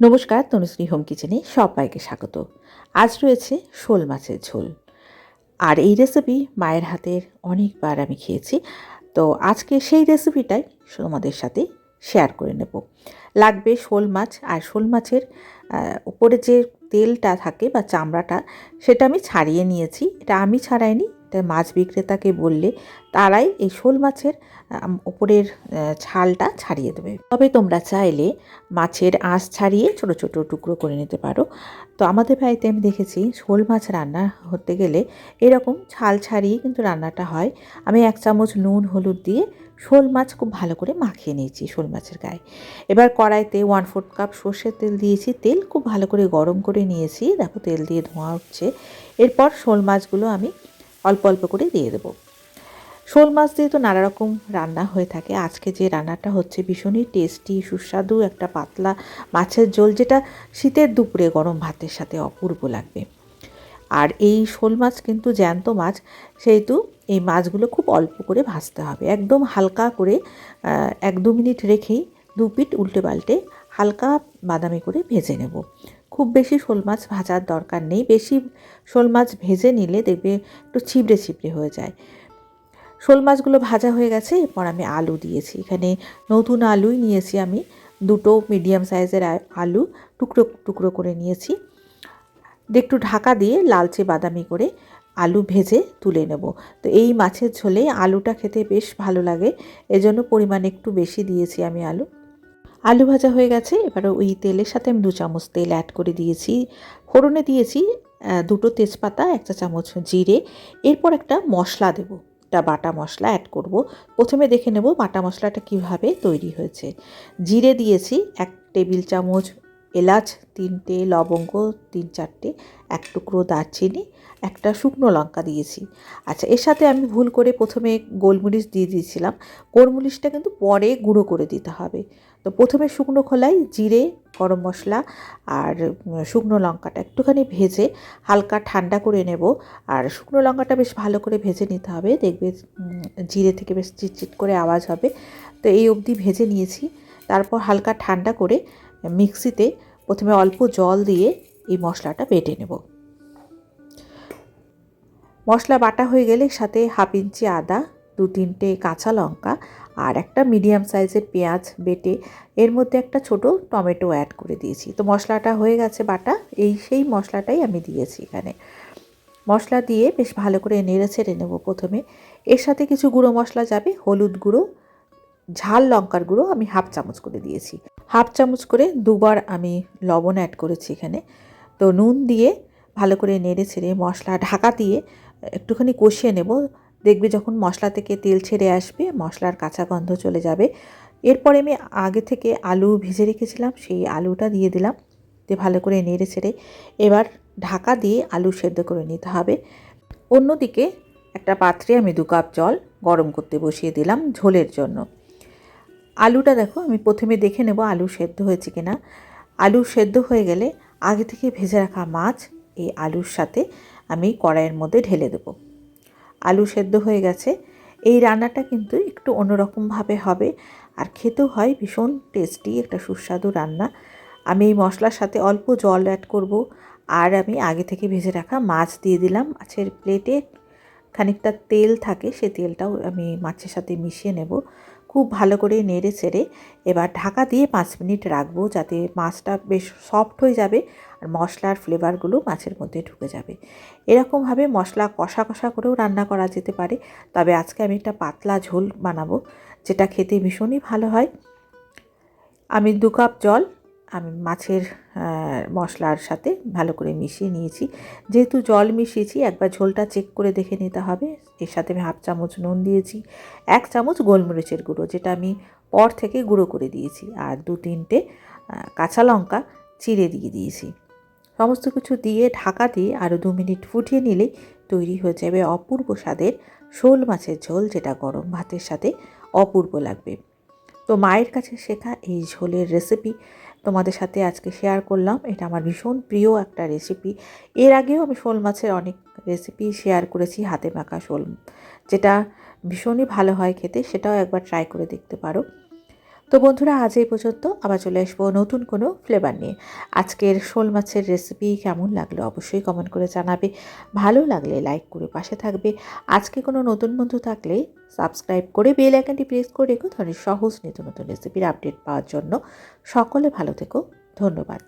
নমস্কার, তনুশ্রী হোম কিচেনে সবাইকে স্বাগত। আজ রয়েছে শোল মাছের ঝোল। আর এই রেসিপি মায়ের হাতের অনেকবার আমি খেয়েছি। তো আজকে সেই রেসিপিটাই তোমাদের সাথে শেয়ার করে নেব। লাগবে শোল মাছ, আর শোল মাছের উপরে যে তেলটা থাকে বা চামড়াটা, সেটা আমি ছাড়িয়ে নিয়েছি। এটা আমি ছাড়াইনি এটা মাছ বিক্রেতাকে বললে তারাই এই শোল মাছের ওপরের ছালটা ছাড়িয়ে দেবে। তবে তোমরা চাইলে মাছের আঁশ ছাড়িয়ে ছোট ছোট টুকরো করে নিতে পারো। তো আমাদের বাড়িতে আমি দেখেছি শোল মাছ রান্না হতে গেলে এরকম ছাল ছাড়িয়ে কিন্তু রান্নাটা হয়। আমি এক চামচ নুন, হলুদ দিয়ে শোল মাছ খুব ভালো করে মাখিয়ে নিয়েছি শোল মাছের গায়ে। এবার কড়াইতে ওয়ান ফোর্থ কাপ সর্ষের তেল দিয়েছি। তেল খুব ভালো করে গরম করে নিয়েছি। দেখো তেল দিয়ে ধোঁয়া উঠছে। এরপর শোল মাছগুলো আমি অল্প অল্প করে দিয়ে দেবো। শোল মাছ দিয়ে তো নানা রকম রান্না হয়ে থাকে। আজকে যে রান্নাটা হচ্ছে ভীষণই টেস্টি সুস্বাদু একটা পাতলা মাছের ঝোল, যেটা শীতের দুপুরে গরম ভাতের সাথে অপূর্ব লাগবে। আর এই শোল মাছ কিন্তু জ্যান্ত মাছ, সেহেতু এই মাছগুলো খুব অল্প করে ভাজতে হবে। একদম হালকা করে এক দু মিনিট রেখেই দু পিঠ উল্টে পাল্টে হালকা বাদামি করে ভেজে নেব। খুব বেশি শোল মাছ ভাজার দরকার নেই। বেশি শোল মাছ ভেজে নিলে দেখবে একটু ছিবড়ে ছিবড়ে হয়ে যায়। শোল মাছগুলো ভাজা হয়ে গেছে, এরপর আমি আলু দিয়েছি। এখানে নতুন আলুই নিয়েছি আমি। দুটো মিডিয়াম সাইজের আলু টুকরো টুকরো করে নিয়েছি। একটু ঢাকা দিয়ে লালচে বাদামি করে আলু ভেজে তুলে নেব। তো এই মাছের ঝোলে আলুটা খেতে বেশ ভালো লাগে। এজন্য পরিমাণ একটু বেশি দিয়েছি আমি আলু। আলু ভাজা হয়ে গেছে এবার ওই তেলের সাথে আমি দু চামচ তেল অ্যাড করে দিয়েছি। ফোড়নে দিয়েছি দুটো তেজপাতা একটা চামচ জিরে, এরপর একটা মশলা দেবো, একটা বাটা মশলা অ্যাড করব। প্রথমে দেখে নেব বাটা মশলাটা কীভাবে তৈরি হয়েছে। জিরে দিয়েছি এক টেবিল চামচ এলাচ, তিনটে লবঙ্গ, তিন চারটে, এক টুকরো দারচিনি, একটা শুকনো লঙ্কা দিয়েছি। আচ্ছা এর সাথে আমি ভুল করে প্রথমে গোলমরিচ দিয়ে দিয়েছিলাম। গোলমরিচটা কিন্তু পরে গুঁড়ো করে দিতে হবে। তো প্রথমে শুকনো খোলাই, জিরে, গরম মশলা আর শুকনো লঙ্কাটা একটুখানি ভেজে হালকা ঠান্ডা করে নেব। আর শুকনো লঙ্কাটা বেশ ভালো করে ভেজে নিতে হবে। দেখবে জিরে থেকে বেশ চিটচিট করে আওয়াজ হবে। তো এই অবধি ভেজে নিয়েছি। তারপর হালকা ঠান্ডা করে মিক্সিতে প্রথমে অল্প জল দিয়ে এই মশলাটা বেটে নেব। মশলা বাটা হয়ে গেলে সাথে হাফ ইঞ্চি আদা, দু তিনটে কাঁচা লঙ্কা আর একটা মিডিয়াম সাইজের পেঁয়াজ বেটে এর মধ্যে একটা ছোট টমেটো অ্যাড করে দিয়েছি। তো মশলাটা হয়ে গেছে বাটা, এই সেই মশলাটাই আমি দিয়েছি এখানে। মশলা দিয়ে বেশ ভালো করে নেড়ে ছেড়ে নেব প্রথমে। এর সাথে কিছু গুঁড়ো মশলা যাবে, হলুদ গুঁড়ো ঝাল লঙ্কার গুঁড়ো আমি হাফ চামচ করে দিয়েছি। হাফ চামচ করে দুবার আমি লবণ অ্যাড করেছি এখানে। তো নুন দিয়ে ভালো করে নেড়ে ছেড়ে মশলা ঢাকা দিয়ে একটুখানি কষিয়ে নেব। দেখবে যখন মশলা থেকে তেল ছেড়ে আসবে, মশলার কাঁচা গন্ধ চলে যাবে। এরপরে আমি আগে থেকে আলু ভেজে রেখেছিলাম, সেই আলুটা দিয়ে দিলাম। দিয়ে ভালো করে নেড়ে ছেড়ে এবার ঢাকা দিয়ে আলু সেদ্ধ করে নিতে হবে। অন্যদিকে একটা পাত্রে আমি দু কাপ জল গরম করতে বসিয়ে দিলাম ঝোলের জন্য। আলুটা দেখো, আমি প্রথমে দেখে নেব আলু সেদ্ধ হয়েছে কিনা। আলু সেদ্ধ হয়ে গেলে আগে থেকে ভেজে রাখা মাছ, এই আলুর সাথে আমি কড়াইয়ের মধ্যে ঢেলে দেবো। আলু সেদ্ধ হয়ে গেছে। এই রান্নাটা কিন্তু একটু অন্যরকমভাবে হবে, আর খেতেও হয়, ভীষণ টেস্টি একটা সুস্বাদু রান্না। আমি এই মশলার সাথে অল্প জল অ্যাড করব, আর আমি আগে থেকে ভেজে রাখা মাছ দিয়ে দিলাম। মাছের প্লেটে খানিকটা তেল থাকে, সে তেলটাও আমি মাছের সাথে মিশিয়ে নেব। খুব ভালো করে নেড়ে চেড়ে এবার ঢাকা দিয়ে পাঁচ মিনিট রাখব যাতে মাছটা বেশ সফট হয়ে যাবে আর মশলার ফ্লেভারগুলো মাছের মধ্যে ঢুকে যাবে। এরকমভাবে মশলা কষা কষা করেও রান্না করা যেতে পারে, তবে আজকে আমি একটা পাতলা ঝোল বানাবো, যেটা খেতে ভীষণই ভালো হয়। আমি দু কাপ জল আমি মাছের মশলার সাথে ভালো করে মিশিয়ে নিয়েছি। যেহেতু জল মিশিয়েছি, একবার ঝোলটা চেক করে দেখে নিতে হবে। এর সাথে আমি হাফ চামচ নুন দিয়েছি, এক চামচ গোলমরিচের গুঁড়ো, যেটা আমি পর থেকে গুঁড়ো করে দিয়েছি। আর দু তিনটে কাঁচা লঙ্কা চিড়ে দিয়ে দিয়েছি। সমস্ত কিছু দিয়ে ঢাকা দিয়ে আরও দু মিনিট ফুটিয়ে নিলেই তৈরি হয়ে যাবে অপূর্ব স্বাদের শোল মাছের ঝোল, যেটা গরম ভাতের সাথে অপূর্ব লাগবে। তো মায়ের কাছে শেখা এই ঝোলের রেসিপি তোমাদের সাথে আজকে শেয়ার করলাম। এটা আমার ভীষণ প্রিয় একটা রেসিপি এর আগেও আমি শোল মাছের অনেক রেসিপি শেয়ার করেছি, হাতে মাখা শোল। যেটা ভীষণই ভালো হয় খেতে, সেটাও একবার ট্রাই করে দেখতে পারো। তো বন্ধুরা, আজ এই পর্যন্ত আবার চলে আসব নতুন কোনো ফ্লেভার নিয়ে। আজকের শোল মাছের রেসিপি কেমন লাগল অবশ্যই কমেন্ট করে জানাবে। ভালো লাগলে লাইক করে পাশে থাকবে। আজকে কোনো নতুন বন্ধু থাকলে সাবস্ক্রাইব করে বেল আইকনটি প্রেস করে রেখো। ধরনের সহজ নিত্য নতুন রেসিপির আপডেট পাওয়ার জন্য। সকলে ভালো থেকো। ধন্যবাদ।